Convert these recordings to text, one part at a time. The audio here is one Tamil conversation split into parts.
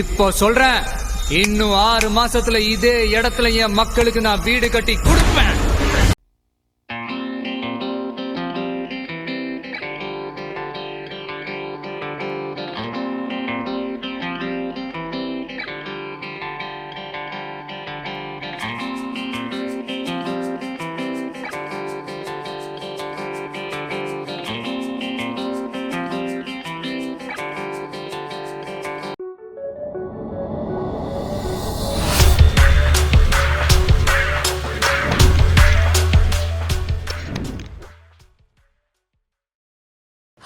இப்போ சொல்றேன் இன்னும் ஆறு மாசத்துல இதே இடத்துல என் மக்களுக்கு நான் வீடு கட்டி கொடுப்பேன்.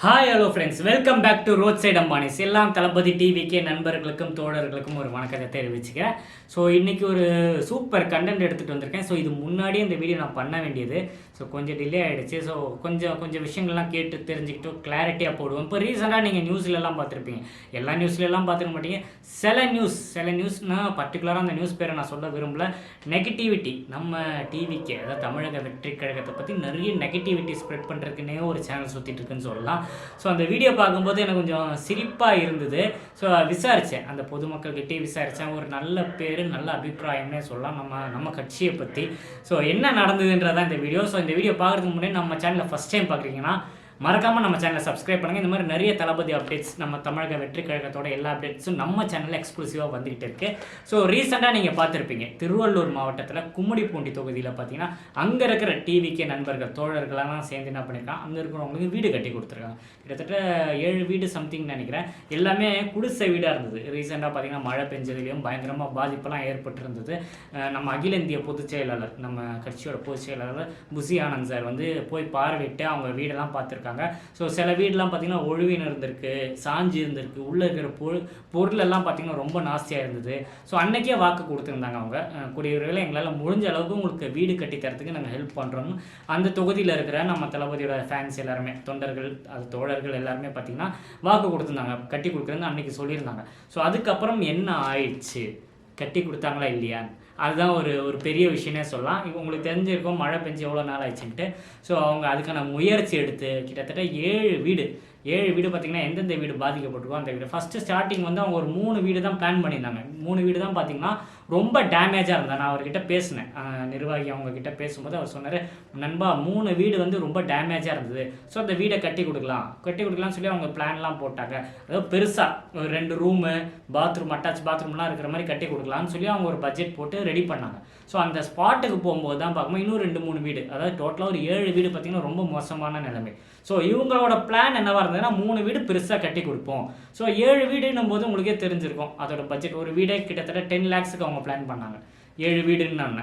Hi hello friends welcome back to road side Ambanis எல்லாம் தளபதி டிவிக்கே நண்பர்களுக்கும் தோழர்களுக்கும் ஒரு வணக்கத்தை தெரிவிச்சுக்கிறேன். ஸோ இன்றைக்கி ஒரு சூப்பர் கண்டென்ட் எடுத்துகிட்டு வந்திருக்கேன். ஸோ இது முன்னாடியே இந்த வீடியோ நான் பண்ண வேண்டியது. ஸோ கொஞ்சம் டிலே ஆகிடுச்சு ஸோ கொஞ்சம் கொஞ்சம் விஷயங்கள்லாம் கேட்டு தெரிஞ்சுக்கிட்டு கிளாரிட்டியாக போடுவோம். இப்போ ரீசெண்டாக நீங்கள் நியூஸ்லலாம் பார்த்துருப்பீங்க. எல்லா நியூஸ்லலாம் பார்த்துக்க மாட்டீங்க. சில நியூஸ் சில நியூஸ்னால் பர்டிகுலராக அந்த நியூஸ் பேரை நான் சொல்ல விரும்பல. நெகட்டிவிட்டி நம்ம டிவிக்கு அதாவது தமிழக வெற்றி கழகத்தை பற்றி நிறைய நெகட்டிவிட்டி ஸ்ப்ரெட் பண்ணுறதுக்குன்னே ஒரு சேனல் சுற்றிட்டு இருக்குன்னு சொல்லலாம். ஸோ அந்த வீடியோ பார்க்கும்போது எனக்கு கொஞ்சம் சிரிப்பாக இருந்தது. ஸோ விசாரித்தேன் அந்த பொதுமக்கள்கிட்டே விசாரித்தேன் ஒரு நல்ல பேர் நல்ல அபிப்பிராயம்னே சொல்லலாம் நம்ம நம்ம கட்சியை பற்றி ஸோ என்ன நடந்ததுன்றதான் இந்த வீடியோ ஸோ இந்த வீடியோ பார்க்குறதுக்கு முன்னாடி நம்ம சேனலில் ஃபஸ்ட் டைம் பார்க்குறீங்கன்னா மறக்காமல் நம்ம சேனலை சப்ஸ்கிரைப் பண்ணுங்கள் இந்த மாதிரி நிறைய தளபதி அப்டேட்ஸ் நம்ம தமிழக வெற்றி கழகத்தோட எல்லா அப்டேட்ஸும் நம்ம சேனலில் எக்ஸ்க்ளூசிவாக வந்துகிட்டு இருக்கு. ஸோ ரீசெண்டாக நீங்கள் பார்த்துருப்பீங்க. திருவள்ளூர் மாவட்டத்தில் கும்மிடிப்பூண்டி தொகுதியில் பார்த்தீங்கன்னா அங்கே இருக்கிற டிவிக்கே நண்பர்கள் தோழர்களெல்லாம் சேர்ந்து என்ன பண்ணியிருக்காங்க அங்கே இருக்கிறவங்களுக்கு வீடு கட்டி கொடுத்துருக்காங்க. கிட்டத்தட்ட ஏழு வீடு சம்திங் நினைக்கிறேன். எல்லாமே குடிசை வீடாக இருந்தது. ரீசெண்டாக பார்த்தீங்கன்னா மழை பெஞ்சதுலேயும் பயங்கரமாக பாதிப்பெல்லாம் ஏற்பட்டிருந்தது. நம்ம அகில இந்திய பொதுச் செயலாளர் நம்ம கட்சியோட பொதுச் செயலாளர் புசி ஆனந்த் சார் வந்து போய் பார்வையிட்டு அவங்க வீடெல்லாம் பார்த்துருக்காங்க. ஸோ சில வீடெலாம் பார்த்திங்கன்னா ஒழுவின் இருந்திருக்கு சாஞ்சி இருந்திருக்கு உள்ளே இருக்கிற பொருள் பொருளெல்லாம் பார்த்திங்கன்னா ரொம்ப நாஸ்தியாக இருந்தது. ஸோ அன்றைக்கே வாக்கு கொடுத்துருந்தாங்க அவங்க. அஹ் எங்களால் முடிஞ்ச அளவுக்கு உங்களுக்கு வீடு கட்டி தரத்துக்கு நாங்கள் ஹெல்ப் பண்ணுறோம்னு அந்த தொகுதியில் இருக்கிற நம்ம தளபதியோட ஃபேன்ஸ் எல்லாருமே தொண்டர்கள் அது தோழர்கள் எல்லாருமே பார்த்திங்கன்னா வாக்கு கொடுத்துருந்தாங்க. கட்டி கொடுக்குறேன்னு அன்றைக்கி சொல்லியிருந்தாங்க. ஸோ அதுக்கப்புறம் என்ன ஆயிடுச்சு? கட்டி கொடுத்தாங்களா இல்லையான்னு. அதுதான் ஒரு ஒரு பெரிய விஷயமே சொல்லலாம். இப்போ உங்களுக்கு தெரிஞ்சிருக்கும் மழை பெஞ்சு எவ்வளோ நாள் ஆயிடுச்சுன்ட்டு. ஸோ அவங்க அதுக்கான முயற்சி எடுத்து கிட்டத்தட்ட ஏழு வீடு ஏழு வீடு பார்த்திங்கன்னா எந்தெந்த வீடு பாதிக்கப்பட்டிருக்கோ அந்த வீடு. ஃபஸ்ட்டு ஸ்டார்டிங் வந்து அவங்க ஒரு மூணு வீடு தான் பிளான் பண்ணியிருந்தாங்க. மூணு வீடு தான் பார்த்தீங்கன்னா ரொம்ப டேமேஜாக இருந்தால் நான் அவர்கிட்ட பேசினேன். நிர்வாகி அவங்கக்கிட்ட பேசும்போது அவர் சொன்னார் நண்பா மூணு வீடு வந்து ரொம்ப டேமேஜாக இருந்தது. ஸோ அந்த வீடை கட்டி கொடுக்கலாம். கட்டி கொடுக்கலாம்னு சொல்லி அவங்க பிளான்லாம் போட்டாங்க. அதாவது பெருசாக ஒரு ரெண்டு ரூமு பாத்ரூம் அட்டாச் பாத்ரூம்லாம் இருக்கிற மாதிரி கட்டி கொடுக்கலாம்னு சொல்லி அவங்க ஒரு பட்ஜெட் போட்டு ரெடி பண்ணாங்க. ஸோ அந்த ஸ்பாட்டுக்கு போகும்போது தான் பார்க்கும்போது இன்னும் ரெண்டு மூணு வீடு. அதாவது டோட்டலாக ஒரு ஏழு வீடு பார்த்திங்கன்னா ரொம்ப மோசமான நிலைமை. ஸோ இவங்களோட பிளான் இருந்தது? பார்த்தீங்கன்னா மூணு வீடு பெருசாக கட்டி கொடுப்போம். ஸோ ஏழு வீடுன்னும் போது உங்களுக்கே தெரிஞ்சிருக்கும். அதோட பட்ஜெட் ஒரு வீடே கிட்டத்தட்ட டென் லேக்ஸுக்கு அவங்க பிளான் பண்ணாங்க. ஏழு வீடுன்னு நான்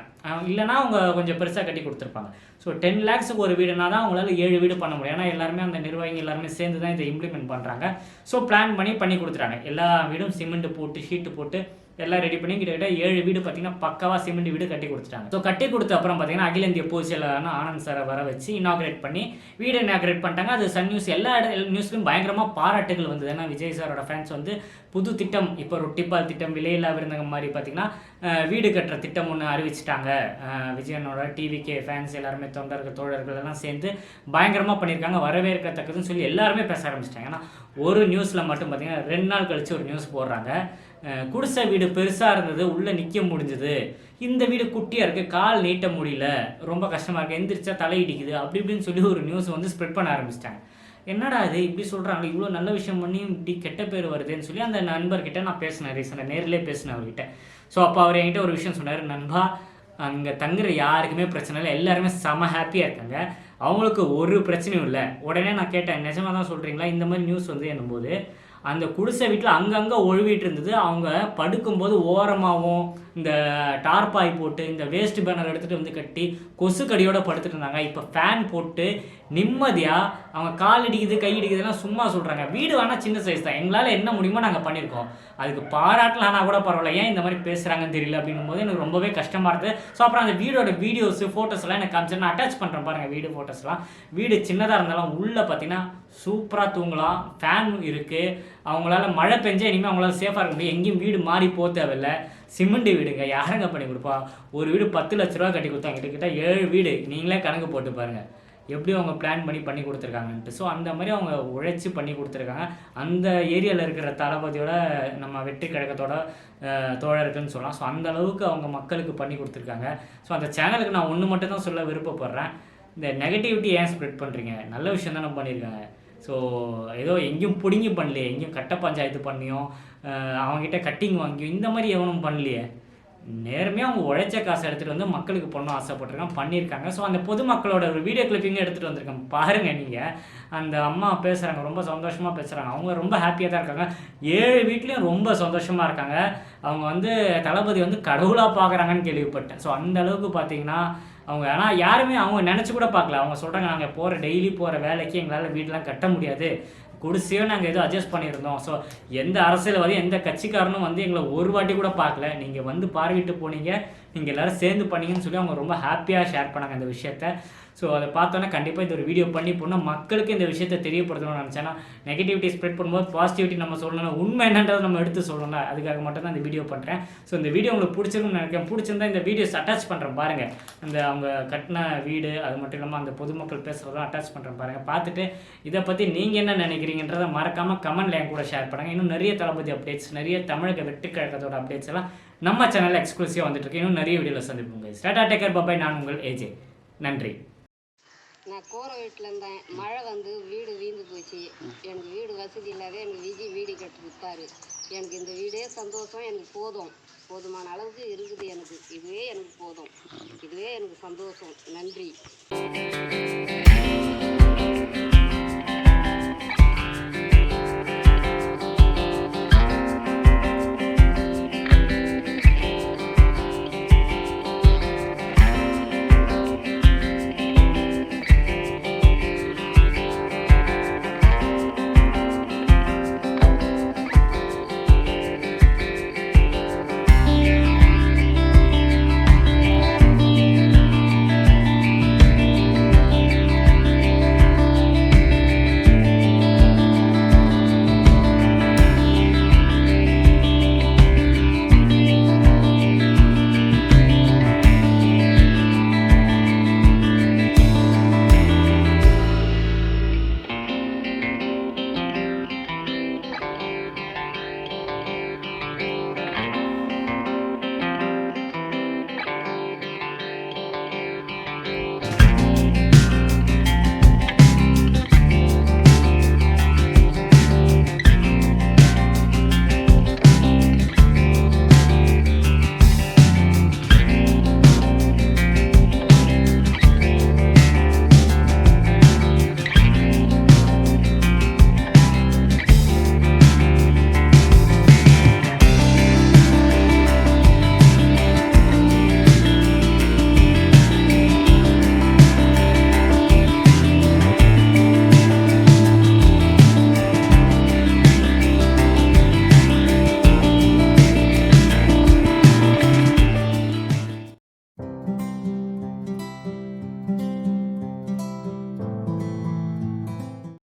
இல்லைனா அவங்க கொஞ்சம் பெருசாக கட்டி கொடுத்துருப்பாங்க. ஸோ டென் லேக்ஸுக்கு ஒரு வீடுனா தான் அவங்களால ஏழு வீடு பண்ண முடியும். ஏன்னா எல்லாருமே அந்த நிர்வாகிகள் எல்லாருமே சேர்ந்து தான் இதை இம்ப்ளிமெண்ட் பண்ணுறாங்க ஸோ பிளான் பண்ணி பண்ணி கொடுத்துட்டாங்க. எல்லா வீடும் சிமெண்ட் போட்டு ஷீட்டு போட்டு எல்லாம் ரெடி பண்ணி கிட்டத்தட்ட ஏழு வீடு பார்த்தீங்கன்னா பக்கவா சிமெண்ட் வீடு கட்டி கொடுத்துட்டாங்க. ஸோ கட்டி கொடுத்த அப்புறம் பார்த்தீங்கன்னா அகில இந்திய பொதுச் ஆனந்த் சாரை வர வச்சு இனாகிரேட் பண்ணி வீடு இனாகிரேட் பண்ணிட்டாங்க. அது சன் நியூஸ் எல்லா இட நியூஸ்லையும் பயங்கரமாக பாராட்டுகள் வந்தது. ஏன்னா விஜய் சாரோட ஃபேன்ஸ் வந்து புது திட்டம் இப்போ ரொட்டிப்பால் திட்டம் விலையில்லா விருந்தகம் மாதிரி பார்த்தீங்கன்னா வீடு கட்டுற திட்டம் ஒன்று அறிவிச்சிட்டாங்க. விஜயனோட டிவிகே ஃபேன்ஸ் எல்லாருமே தொண்டர்கள் தோழர்கள் எல்லாம் சேர்ந்து பயங்கரமாக பண்ணியிருக்காங்க வரவேற்கத்தக்கதுன்னு சொல்லி எல்லாருமே பேச ஆரம்பிச்சிட்டாங்க. ஏன்னா ஒரு நியூஸில் மட்டும் பார்த்தீங்கன்னா ரெண்டு நாள் கழிச்சு ஒரு நியூஸ் போடுறாங்க. குடிசை வீடு பெருசாக இருந்தது உள்ளே நிற்க முடிஞ்சது. இந்த வீடு குட்டியாக இருக்குது கால் நீட்ட முடியல ரொம்ப கஷ்டமாக இருக்குது எந்திரிச்சா தலை இடிக்குது அப்படி இப்படின்னு சொல்லி ஒரு நியூஸ் வந்து ஸ்ப்ரெட் பண்ண ஆரம்பிச்சிட்டாங்க. என்னடா இது? இப்படி சொல்கிறாங்க இவ்வளோ நல்ல விஷயம் பண்ணி இப்படி கெட்ட பேர் வருதுன்னு சொல்லி அந்த நண்பர்கிட்ட நான் பேசினேன் ரீசெண்டாக நேரிலே பேசினேன் அவர்கிட்ட. ஸோ அப்போ அவர் என்கிட்ட ஒரு விஷயம் சொன்னார். நண்பா அங்கே தங்குற யாருக்குமே பிரச்சனை இல்லை. எல்லாருமே செம ஹாப்பியாக இருக்காங்க. அவங்களுக்கு ஒரு பிரச்சனையும் இல்லை. உடனே நான் கேட்டேன் நிஜமாக தான் சொல்கிறீங்களா இந்த மாதிரி நியூஸ் வந்து என்னும்போது அந்த குடிசை வீட்டில் அங்கங்கே ஒழுவிட்டு இருந்தது. அவங்க படுக்கும்போது ஓரமாகவும் இந்த டார்பாய் போட்டு இந்த வேஸ்ட் பேனர் எடுத்துகிட்டு வந்து கட்டி கொசு கடியோடு படுத்துட்டு இருந்தாங்க. இப்போ ஃபேன் போட்டு நிம்மதியாக அவங்க கால் அடிக்குது கை அடிக்குதுலாம் சும்மா சொல்கிறாங்க வீடு வேணால் சின்ன சைஸ் தான். எங்களால் என்ன முடியுமோ நாங்கள் பண்ணியிருக்கோம் அதுக்கு பாராட்டலாம்னா கூட பரவாயில்ல. ஏன் இந்த மாதிரி பேசுகிறாங்கன்னு தெரியல அப்படின்னும் போது எனக்கு ரொம்பவே கஷ்டமாக இருக்குது ஸோ அப்புறம் அந்த வீடோட வீடியோஸ் ஃபோட்டோஸ்லாம் எனக்கு காமிச்சு நான் அட்டாச் பண்ணுறேன் பாருங்கள் வீடு ஃபோட்டோஸ்லாம் வீடு சின்னதாக இருந்தாலும் உள்ளே பார்த்தீங்கன்னா சூப்பராக தூங்கலாம். ஃபேன் இருக்குது அவங்களால மழை பெஞ்சா இனிமேல் அவங்களால சேஃபாக இருக்க முடியும். எங்கேயும் வீடு மாறி போக தேவையில்ல. சிமெண்ட் வீடுங்க. யாருங்க பண்ணி கொடுப்பா? ஒரு வீடு பத்து லட்ச ரூபா கட்டி கொடுத்தாங்க கிட்டத்தட்ட ஏழு வீடு. நீங்களே கணக்கு போட்டு பாருங்கள் எப்படி அவங்க பிளான் பண்ணி பண்ணி கொடுத்துருக்காங்கன்ட்டு. ஸோ அந்த மாதிரி அவங்க உழைச்சி பண்ணி கொடுத்துருக்காங்க. அந்த ஏரியாவில் இருக்கிற தளபதியோட நம்ம வெற்றி கழகத்தோட தோழர்கள்னு சொல்லலாம். ஸோ அந்த அளவுக்கு அவங்க மக்களுக்கு பண்ணி கொடுத்துருக்காங்க. ஸோ அந்த சேனலுக்கு நான் ஒன்று மட்டும் தான் சொல்ல விருப்பப்படுறேன். இந்த நெகட்டிவிட்டி ஏன் ஸ்ப்ரெட் பண்ணுறீங்க நல்ல விஷயம் தானே பண்ணியிருக்காங்க ஸோ ஏதோ எங்கேயும் பிடுங்கி பண்ணலையே. எங்கேயும் கட்ட பஞ்சாயத்து பண்ணியும் அவங்ககிட்ட கட்டிங் வாங்கியும் இந்த மாதிரி எவனும் பண்ணலையே. நேர்மையாக அவங்க உழைச்ச காசை எடுத்துகிட்டு வந்து மக்களுக்கு பண்ண ஆசைப்பட்டிருக்கான் பண்ணியிருக்காங்க. ஸோ அந்த பொதுமக்களோட ஒரு வீடியோ கிளிப்பிங்க எடுத்துகிட்டு வந்திருக்கேன். பாருங்கள் நீங்கள் அந்த அம்மா பேசுகிறாங்க ரொம்ப சந்தோஷமாக பேசுகிறாங்க அவங்க ரொம்ப ஹாப்பியாக தான் இருக்காங்க. ஏழு வீட்லேயும் ரொம்ப சந்தோஷமாக இருக்காங்க. அவங்க வந்து தளபதி வந்து கடவுளாக பார்க்குறாங்கன்னு கேள்விப்பட்டேன். ஸோ அந்த அளவுக்கு பார்த்தீங்கன்னா அவங்க ஆனால் யாருமே அவங்க நினச்சி கூட பார்க்கல. அவங்க சொல்கிறாங்க நாங்கள் போகிற டெய்லி போகிற வேலைக்கு எங்களால் வீடெலாம் கட்ட முடியாது. குடிசையோ நாங்கள் எதுவும் அட்ஜஸ்ட் பண்ணியிருந்தோம். ஸோ எந்த அரசியல்வாதியும் எந்த கட்சிக்காரனும் வந்து எங்களை ஒரு வாட்டி கூட பார்க்கல. நீங்கள் வந்து பார்வையிட்டு போனீங்க. நீங்கள் எல்லோரும் சேர்ந்து பண்ணீங்கன்னு சொல்லி அவங்க ரொம்ப ஹாப்பியாக ஷேர் பண்ணாங்க இந்த விஷயத்த. ஸோ அதை பார்த்தோன்னே கண்டிப்பாக இந்த ஒரு வீடியோ பண்ணி போனால் மக்களுக்கு இந்த விஷயத்தை தெரியப்படுத்தணும்னு நினச்சேன்னா நெகட்டிவிட்டி ஸ்ப்ரெட் பண்ணும்போது பாசிட்டிவிட்டி நம்ம சொல்லணும் உண்மை என்னன்றதை நம்ம எடுத்து சொல்லணும்ல. அதுக்காக மட்டும் தான் இந்த வீடியோ பண்ணுறேன் ஸோ இந்த வீடியோ உங்களுக்கு பிடிச்சிருக்குன்னு நினைக்கிறேன். பிடிச்சிருந்தா இந்த வீடியோஸ் அட்டாச் பண்ணுறேன் பாருங்கள் அந்த அவங்க கட்டின வீடு அது மட்டும் இல்லாமல் அந்த பொதுமக்கள் பேசுகிறதும் அட்டாச் பண்ணுறேன் பாருங்கள் பார்த்துட்டு இதை பற்றி நீங்கள் என்ன நினைக்கிறீங்கன்றதை மறக்காமல் கமெண்ட்ல என் கூட ஷேர் பண்ணுங்கள் இன்னும் நிறைய தளபதி அப்டேட்ஸ் நிறைய தமிழக வெட்டுக்கழகத்தோட அப்டேட்ஸ் எல்லாம் நம்ம சேனலில் எக்ஸ்க்ளூசிவாக வந்துட்டு இருக்கு. இன்னும் நிறைய வீடியோவில் சந்திப்போங்க ஸ்டாட்டா டேக்கர் பாபாய் நான் உங்கள் ஏஜே நன்றி. நான் கூரை வீட்டில் இருந்தேன். மழை வந்து வீடு வீழ்ந்து போச்சு. எனக்கு வீடு வசதி இல்லாத எனக்கு விஜய் வீடு கட்டி கொடுத்தாரு. எனக்கு இந்த வீடே சந்தோஷம். எனக்கு போதும். போதுமான அளவுக்கு இருக்குது எனக்கு. இதுவே எனக்கு போதும். இதுவே எனக்கு சந்தோஷம். நன்றி.